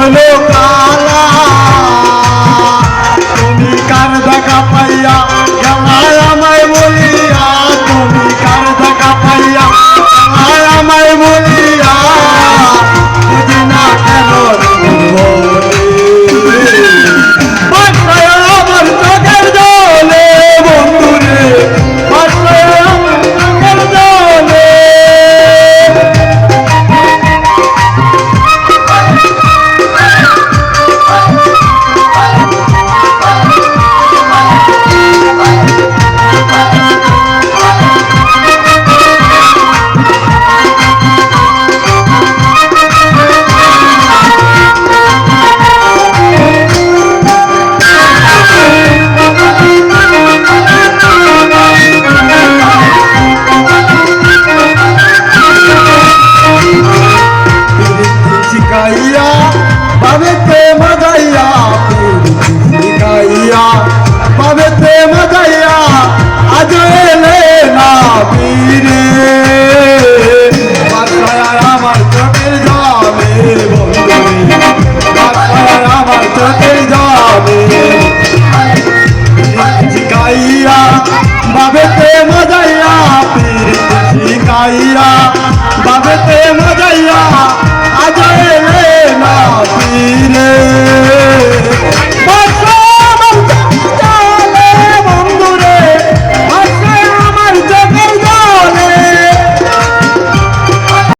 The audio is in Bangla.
hello, মাইয়া বাবেতে মজাইয়া আজ না।